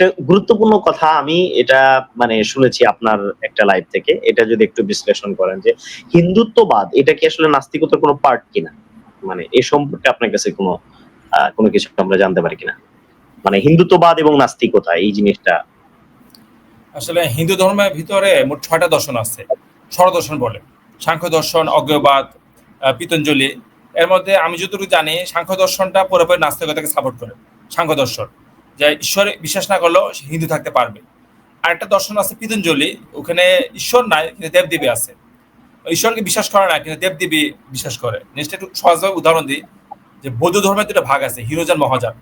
একটা গুরুত্বপূর্ণ কথা আমি এটা মানে শুনেছি আপনার একটা লাইভ থেকে। এটা যদি একটু বিশ্লেষণ করেন যে হিন্দুত্ববাদ, এটা কি আসলে নাস্তিকতার কোনো পার্ট কিনা? মানে এই সম্পর্কে আপনার কাছে কোনো কোনো কিছু আমরা জানতে পারি কিনা? মানে হিন্দুত্ববাদ এবং নাস্তিকতা, এই জিনিসটা। আসলে হিন্দু ধর্মের ভিতরে মোট ছয়টা দর্শন আছে। স্বরদর্শন বলে। সাংখ্য দর্শন, অজ্ঞবাদ পিতঞ্জলি। এর মধ্যে আমি যতটুকু জানি, সাংখ্য দর্শনটা পুরোপুরি নাস্তিকতাকে সাপোর্ট করে। সাংখ্য দর্শন। যে ঈশ্বরে বিশ্বাস না করলেও হিন্দু থাকতে পারবে। আর একটা দর্শন আছে পিতঞ্জলি, ওখানে ঈশ্বর নাই, কিন্তু দেবদেবী আছে। ঈশ্বরকে বিশ্বাস করে না, কিন্তু দেবদেবী বিশ্বাস করে। জিনিসটা একটু সহজভাবে উদাহরণ দিই, যে বৌদ্ধ ধর্মের দুটো ভাগ আছে, হিরোজান, মহাজান।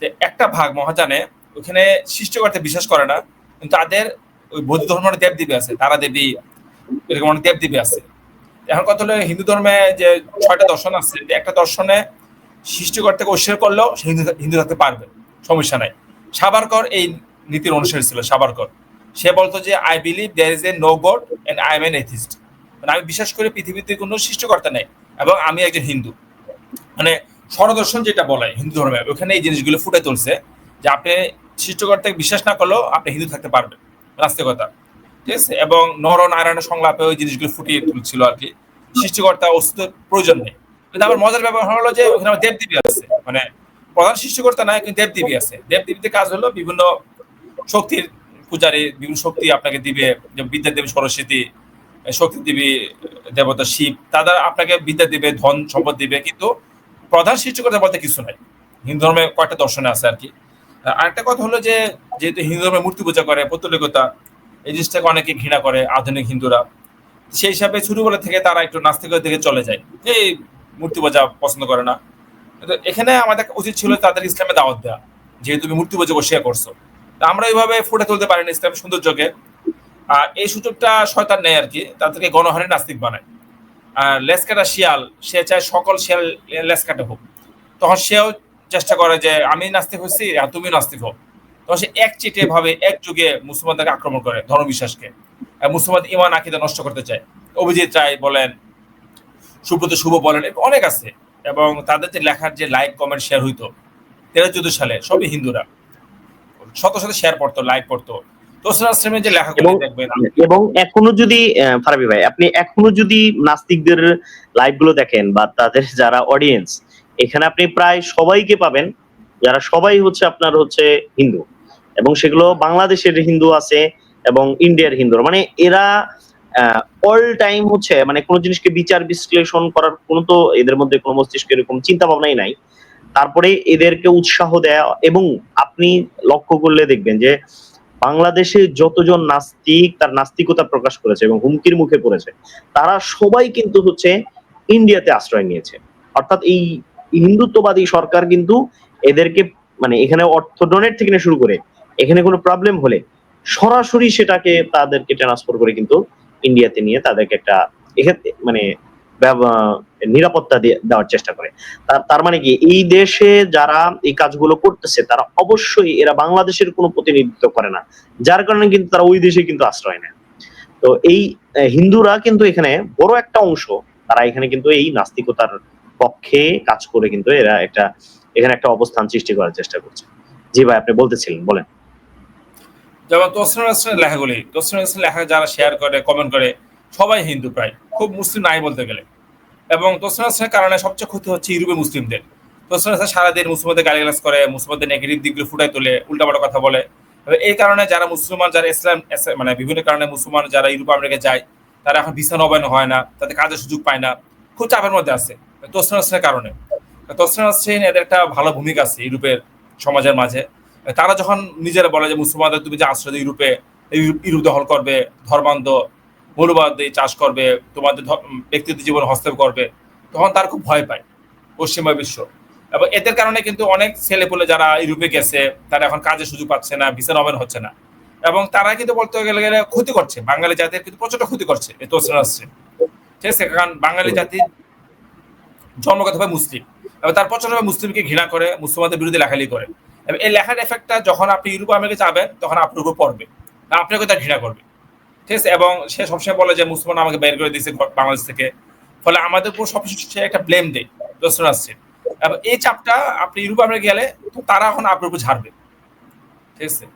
যে একটা ভাগ মহাজানে ওখানে সৃষ্টিকর্তা বিশ্বাস করে না, কিন্তু তাদের ওই বৌদ্ধ ধর্মের দেবদেবী আছে তারা দেবী এরকম অনেক দেবদেবী আছে। এখন কথা হলো হিন্দু ধর্মে যে ছয়টা দর্শন আছে একটা দর্শনে সৃষ্টিকর্তাকে অস্বীকার করলেও সে হিন্দু হিন্দু থাকতে পারবে। সমস্যা নাই। সাবারকর এই নীতির অনুসারী ছিল সাবারকর সে বলতো যে I believe there is a no god and I am an atheist মানে আমি বিশ্বাস করি পৃথিবীতে কোনো সৃষ্টিকর্তা নেই এবং আমি একজন হিন্দু। মানে স্বরদর্শন যেটা বলে হিন্দু ধর্মে, ওখানে এই জিনিসগুলো ফুটে তুলছে যে আপনি সৃষ্টিকর্তাকে বিশ্বাস না করলেও আপনি হিন্দু থাকতে পারবেন। নাস্তিকতা ঠিক আছে? এবং নর নারায়ণের সংলাপে ওই জিনিসগুলো ফুটিয়ে তুলছিল আর কি। সৃষ্টিকর্তা অস্তিত্বের প্রয়োজন নেই। কিন্তু আবার মজার ব্যাপার হলো যে, ওখানে আবার দেবদেবী আছে। মানে প্রধান সৃষ্টিকর্তা নাই কিন্তু দেবদেবী আছে। দেবদেবীতে কাজ হলো বিভিন্ন শক্তির পূজারী, বিভিন্ন শক্তি আপনাকে দিবে বিদ্যা দেবী, সরস্বতী শক্তি দেবী, দেবতা, শিব তাদের আপনাকে বিদ্যা দিবে, ধন সম্পদ দিবে, কিন্তু প্রধান সৃষ্টিকর্তা বলতে কিছু নাই। হিন্দু ধর্মে কয়েকটা দর্শনে আছে আর কি। আরেকটা কথা হলো যে, যেহেতু হিন্দু ধর্মে মূর্তি পূজা করে, পৌত্তলিকতা, এই জিনিসটাকে অনেকে ঘৃণা করে, আধুনিক হিন্দুরা। সেই হিসাবে ছোটবেলা থেকে তারা একটু নাস্তিকের দিকে চলে যায়। এই মূর্তি পূজা পছন্দ করে না। এখানে আমাদের উচিত ছিল তাদের ইসলামে দাওয়াত দেওয়া, যেহেতু তুমি মূর্তি পূজা বসিয়া করছ। আমরা এইভাবে ফুটে তুলতে পারি না ইসলামের সৌন্দর্যকে আর এই সুযোগটা শয়তান নেই আর কি, তাদেরকে গণহারে নাস্তিক বানায়। আর লেস কাটা শিয়াল, সে চায় সকল শিয়াল লেস কাটা হোক। তখন সেও চেষ্টা করে যে, আমি নাস্তিক হচ্ছি আর তুমি নাস্তিক হোক তখন সে এক চিটে ভাবে, এক যুগে মুসলমানদেরকে আক্রমণ করে ধর্ম বিশ্বাসকে আর মুসলমান ইমান আকিদা নষ্ট করতে চায়। অভিজিৎ রায় বলেন, সুব্রত শুভ বলেন অনেক আছে। এবং তাদের যে লেখার যে লাইক কমেন্ট শেয়ার হইতো তেরো চোদ্দ সালে সবই হিন্দুরা। শত শত শেয়ার পড়তো লাইক পড়তো। যে লেখাগুলো এবং- দেখবেন এবং এখনও যদি ফারাবি ভাই আপনি এখনও যদি নাস্তিকদের লাইভগুলো দেখেন বা তাদের যারা অডিয়েন্স এখানে আপনি প্রায় সবাইকে পাবেন যারা সবাই হচ্ছে আপনার হচ্ছে হিন্দু। এবং সেগুলো বাংলাদেশের হিন্দু আছে এবং ইন্ডিয়ার হিন্দু মানে এরা অল টাইম হচ্ছে মানে কোনো জিনিসকে বিচার বিশ্লেষণ করার কোনো তো এদের মধ্যে কোনো মস্তিষ্ক এরকম চিন্তা ভাবনাই নাই। তারপরে এদেরকে উৎসাহ দেয়া এবং আপনি লক্ষ্য করলে দেখবেন যে বাংলাদেশে যতজন নাস্তিক তার নাস্তিকতা প্রকাশ করেছে এবং হুমকির মুখে পড়েছে, তারা সবাই কিন্তু হচ্ছে ইন্ডিয়াতে আশ্রয় নিয়েছে। অর্থাৎ এই হিন্দুত্ববাদী সরকার কিন্তু এদেরকে মানে এখানে অর্থ ডোনেট থেকে শুরু করে, এখানে কোনো প্রবলেম হলে সরাসরি সেটাকে তাদেরকে ট্রান্সফার করে কিন্তু ইন্ডিয়াতে নিয়ে তাদেরকে একটা এখানে মানে নিরাপত্তা দেওয়ার চেষ্টা করে। তার মানে কি, এই দেশে যারা এই কাজগুলো করতেছে, তারা অবশ্যই এরা বাংলাদেশের কোনো প্রতিনিধিত্ব করে না। যার কারণে কিন্তু তারা ওই দেশে কিন্তু আশ্রয় নেয়। তো এই হিন্দুরা কিন্তু এখানে বড় একটা অংশ, তারা এখানে কিন্তু এই নাস্তিকতার পক্ষে কাজ করে কিন্তু এরা একটা, এখানে একটা অবস্থান সৃষ্টি করার চেষ্টা করছে। জি ভাই, আপনি বলতেছিলেন, বলেন। যেমন তোসরুল হাসানের লেখাগুলি তোসরুল হাসানের লেখা যারা শেয়ার করে কমেন্ট করে, সবাই হিন্দু প্রায়, খুব মুসলিম নাই বলতে গেলে। এবং তোসরুল হাসানের কারণে সবচেয়ে ক্ষতি হচ্ছে ইউরোপের মুসলিমদের। তোসরুল হাসান সারাদিন মুসলিমদের গালিগালাজ করে, মুসলিমদের নেগেটিভ দিকগুলো ফুটাই তোলে, উল্টাপাল্টা কথা বলে। এই কারণে যারা মুসলমান, যারা ইসলাম মানে বিভিন্ন কারণে মুসলমান যারা ইউরোপ আমেরিকা যায়, তারা এখন ভিসা নবায়ন হয় না, তাদের কাজের সুযোগ পায় না, খুব চাপের মধ্যে আছে তোসরুল হাসানের কারণে। তোসরুল হাসান এদের একটা ভালো ভূমিকা আছে ইউরোপের সমাজের মাঝে। তারা যখন নিজেরা বলে যে মুসলমানদের তুমি যে আশ্রয় ইউরোপে, ইউরোপ- দখল করবে, ধর্মান্ধ, মৌলবাদ চাষ করবে, তোমাদের ব্যক্তিগত জীবন হস্তক্ষেপ করবে, তখন তার খুব ভয় পায় পশ্চিমা বিশ্ব। এবং এদের কারণে কিন্তু অনেক ছেলে পেলে যারা ইউরোপে গেছে, তারা এখন কাজের সুযোগ পাচ্ছে না ভিসা নবায়ন হচ্ছে না। এবং তারা কিন্তু বলতে গেলে গেলে ক্ষতি করছে, বাঙালি জাতির কিন্তু প্রচণ্ড ক্ষতি করছে এই তোসরা আসছে। ঠিক আছে, কারণ বাঙালি জাতি জন্মগতভাবে মুসলিম এবং তার প্রচন্ডভাবে মুসলিমকে ঘৃণা করে, মুসলমানদের বিরুদ্ধে লেখালেখি করে। এই লেখার এফেক্টটা যখন আপনি ইউরোপ আমেরিকা যাবেন, তখন আপনার উপর পড়বে। আপনাকে তার ঘৃণা করবে। ঠিক আছে? এবং সে সবসময় বলে যে, মুসলমান আমাকে বের করে দিয়েছে বাংলাদেশ থেকে। ফলে আমাদের উপর সবকিছু সে একটা ব্লেম দেয় আসছে। এবং এই চাপটা আপনি ইউরোপ আমেরিকা গেলে তারা এখন আপনার উপর ঝাড়বে। ঠিক আছে?